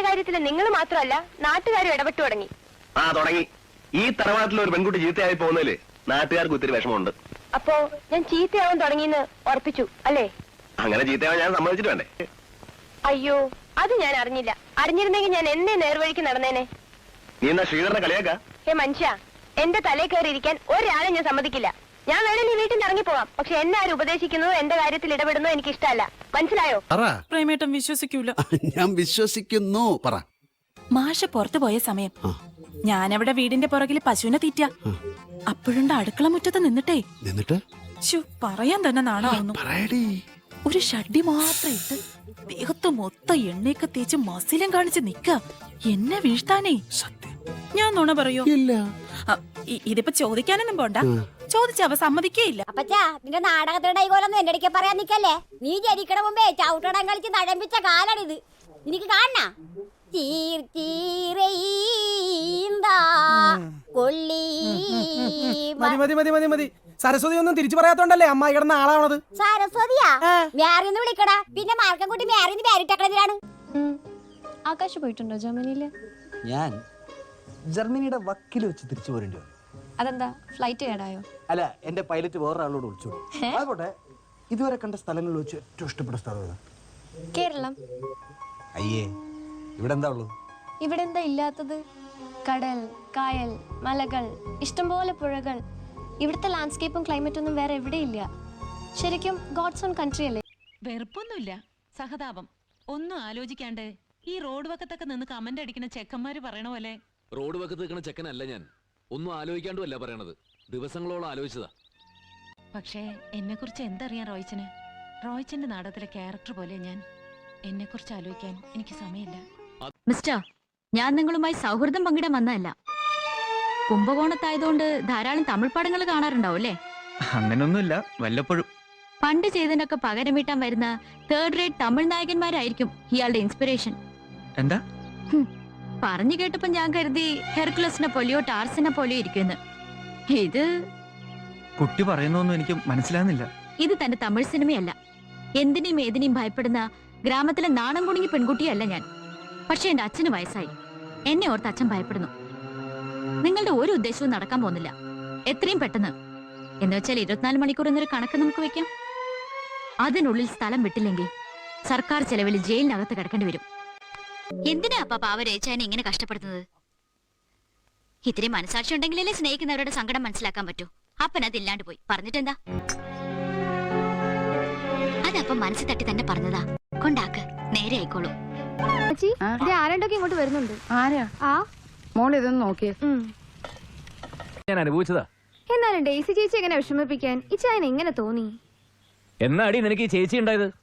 എന്റെ കാര്യത്തിൽ നിങ്ങൾ മാത്രമല്ല നാട്ടുകാരും ഇടപെട്ടു തുടങ്ങി. ആ തുടങ്ങി. ഈ തറവാട്ടിൽ ഒരു പെൺകുട്ടി ചീത്തയായി പോകുന്നതിൽ നാട്ടുകാർക്ക് ഒത്തിരി വിഷമമുണ്ട്. അപ്പോ ഞാൻ ചീത്തയാവാൻ തുടങ്ങിയെന്ന് ഉറപ്പിച്ചു അല്ലേ? അങ്ങനെ ചീത്തയാവാൻ ഞാൻ സമ്മതിച്ചിട്ട് വേണ്ടേ? അയ്യോ അത് ഞാൻ അറിഞ്ഞില്ല. അറിഞ്ഞിരുന്നെങ്കിൽ ഞാൻ എന്നെ നേർവഴിക്ക് നടന്നേനെ. നീ എന്നാ ശ്രീധരനെ കളിയാക്കാ? ഹേ മനുഷ്യ എന്റെ തലേ കയറി ഇരിക്കാൻ ഒരാളെ ഞാൻ സമ്മതിക്കില്ല. ഞാൻ വേണമെങ്കിൽ വീട്ടിൽ ഇറങ്ങി പോവാം. പക്ഷെ എന്നെ ആരും ഉപദേശിക്കുന്നതോ എന്റെ കാര്യത്തിൽ ഇടപെടുന്നോ എനിക്ക് ഇഷ്ടമല്ല മനസ്സിലായോ? പറ. പ്രേമേട്ടൻ വിശ്വസിക്കൂല. ഞാൻ വിശ്വസിക്കുന്നു. പറ. മാഷ പുറത്തു പോയ സമയം. ആ. ഞാനവിടെ വീടിന്റെ പുറകിൽ പശുവിനെ തീറ്റ. അപ്പോഴുണ്ട് അടുക്കള മുറ്റത്ത് നിന്നിട്ടേ. എന്നിട്ട് ശു പറയാൻ തന്നെ നാണാവുന്നു പറയടി. ഒരു ഷഡ്ഡി മാത്രം ഇട്ട് ദേഹത്ത് മൊത്തം എണ്ണയൊക്കെ തേച്ച് മസിലം കാണിച്ച് നിക്ക. എന്നെ വീഴ്ത്താനേ. സത്യം. ഞാൻ നുണ പറയോ? ഇല്ല. അ, ഇ- ഇതിപ്പോ ചോദിക്കാനൊന്നും പോണ്ട. ചോദിച്ച അവ സമ്മതിക്കേയില്ല. അപ്പച്ചാ നിന്റെ നാടകത്തിന്റെ ഡൈകോലൊന്നും എന്റെ അടിക്കാൻ പറയാൻ നിക്കല്ലേ? നീ ജനിക്കണ മുമ്പേ ചവിട്ടടം കളിച്ച് നഴമ്പിച്ച കാലാണിത് നിനക്ക് കാണണ ചീർ ചീറീന്താ കൊള്ളി മതി മതി മതി മതി മതി. സരസ്വതി ഒന്നും തിരിച്ചു പറയാത്തോണ്ടല്ലേ അമ്മായി കിടന്ന ആളാണത് സരസ്വതിയാ? മ്യാറിന്ന് വിളിക്കടാ. പിന്നെ മാർക്കൻകുട്ടി മ്യാറിന്ന് പേരിട്ടക്കളതിലാണ്. ആകാശ് പോയിട്ടുണ്ടോ ജർമ്മനിയിൽ? ഞാൻ ജർമ്മനിയുടെ വക്കിൽ വെച്ച് തിരിച്ചു പോരേണ്ടി വന്നു. അതെന്താ? ഫ്ലൈറ്റ് കേടായോ? അല്ല എന്റെ പൈലറ്റ് വേറെ ആളോട് വിളിച്ചു അതുകൊണ്ട് ഇതുവരെ കണ്ട സ്ഥലങ്ങളിൽ വെച്ച് ഏറ്റവും ഇഷ്ടപ്പെട്ട സ്ഥലം ഏതാ? കേരളം. അയ്യേ ഇവിടെ എന്താ ഉള്ളൂ ഇവിടെ എന്താ ഇല്ലാത്തത്? കടൽ കായൽ മലകൾ ഇഷ്ടംപോലെ പുഴകൾ. ഇവിടുത്തെ ലാൻഡ്സ്കേപ്പും ക്ലൈമറ്റും ഒന്നും വേറെ എവിടെയില്ല. ശരിക്കും ഗോഡ്സ് ഓൺ കൺട്രി അല്ലേ? വെറുപ്പൊന്നുമില്ല. സഹതാപം. ഒന്നും ആലോചിക്കാണ്ട് ഈ റോഡ് വക്കത്തൊക്കെ നിന്ന് കമന്റ് അടിക്കുന്ന ചെക്കന്മാര് പറയണ പോലെ. റോഡ് വക്കത്ത് നിൽക്കുന്ന ചെക്കനല്ല ഞാൻ. ഒന്നും ആലോചിക്കാണ്ടുമല്ല പറയണത്. ദിവസങ്ങളോളം ആലോചിച്ചതാ. പക്ഷേ എന്നെ കുറിച്ച് എന്തറിയാൻ റോയ്ച്ചന്? റോയ്ച്ചന്റെ നാടകത്തിലെ ക്യാരക്ടർ പോലെ ഞാൻ. എന്നെ കുറിച്ച് ആലോചിക്കാൻ എനിക്ക് സമയമില്ല. മിസ്റ്റർ ഞാൻ നിങ്ങളുമായി സൗഹൃദം പങ്കിടാൻ വന്നതല്ല. കുംഭകോണത്തായതുകൊണ്ട് ധാരാളം തമിഴ് പടങ്ങൾ കാണാറുണ്ടാവും അല്ലേ? അങ്ങനൊന്നുമില്ല വല്ലപ്പോഴും. പണ്ട് ചെയ്തതിനൊക്കെ പകരം വീട്ടാൻ വരുന്ന തേർഡ് റേറ്റ് തമിഴ് നായകന്മാരായിരിക്കും ഇയാളുടെ ഇൻസ്പിറേഷൻ എന്താ? പറഞ്ഞു കേട്ടപ്പോ ഞാൻ കരുതി ഹെർക്കുലസിനെ പോലെയോ ടാർസിനെ പോലെയോ ഇരിക്കുന്നു ഇത് കുട്ടി പറയുന്നൊന്നും എനിക്ക് മനസ്സിലാകുന്നില്ല. ഇത് തന്റെ തമിഴ് സിനിമയല്ല. എന്തിനേയും ഏതിനേയും ഭയപ്പെടുന്ന ഗ്രാമത്തിലെ നാണം കുണുങ്ങി പെൺകുട്ടിയല്ല ഞാൻ. പക്ഷെ എന്റെ അച്ഛന് വയസ്സായി. എന്നെ ഓർത്ത് അച്ഛൻ ഭയപ്പെടുന്നു. നിങ്ങളുടെ ഒരു ഉദ്ദേശവും നടക്കാൻ പോകുന്നില്ല. എത്രയും പെട്ടെന്ന്. എന്ന് വെച്ചാൽ ഇരുപത്തിനാല് മണിക്കൂർ എന്നൊരു കണക്ക് നമുക്ക് വെക്കാം. അതിനുള്ളിൽ സ്ഥലം വിട്ടില്ലെങ്കിൽ സർക്കാർ ചെലവിൽ ജയിലിനകത്ത് കിടക്കേണ്ടി വരും. എന്തിനാ അപ്പ പാവ രേച്ചാനെ ഇങ്ങനെ കഷ്ടപ്പെടുന്നത് ഇത്തിരി മനസാക്ഷി ഉണ്ടെങ്കിലല്ലേ സ്നേഹിക്കുന്നവരുടെ സങ്കടം മനസ്സിലാക്കാൻ പറ്റൂ. അപ്പൻ അതില്ലാണ്ട് പോയി. പറഞ്ഞിട്ടെന്താ? അതപ്പം മനസ്സിൽ തട്ടി തന്നെ പറഞ്ഞതാ. കൊണ്ടാക്ക്. നേരെ ആയിക്കോളൂ. ആരണ്ടൊക്കെ ഇങ്ങോട്ട് വരുന്നുണ്ട്. ആരാ? ആ. മോൾ ഇതൊന്ന് നോക്കിയേ. ഞാൻ അനുഭവിച്ചതാ. എന്നാലും ഡേസി ചേച്ചി എങ്ങനെ വിഷമിപ്പിക്കാൻ? ഈ ചായന എങ്ങനെ തോന്നി. എന്നാടി നിനക്ക് ഈ ചേച്ചി ഉണ്ടായത്?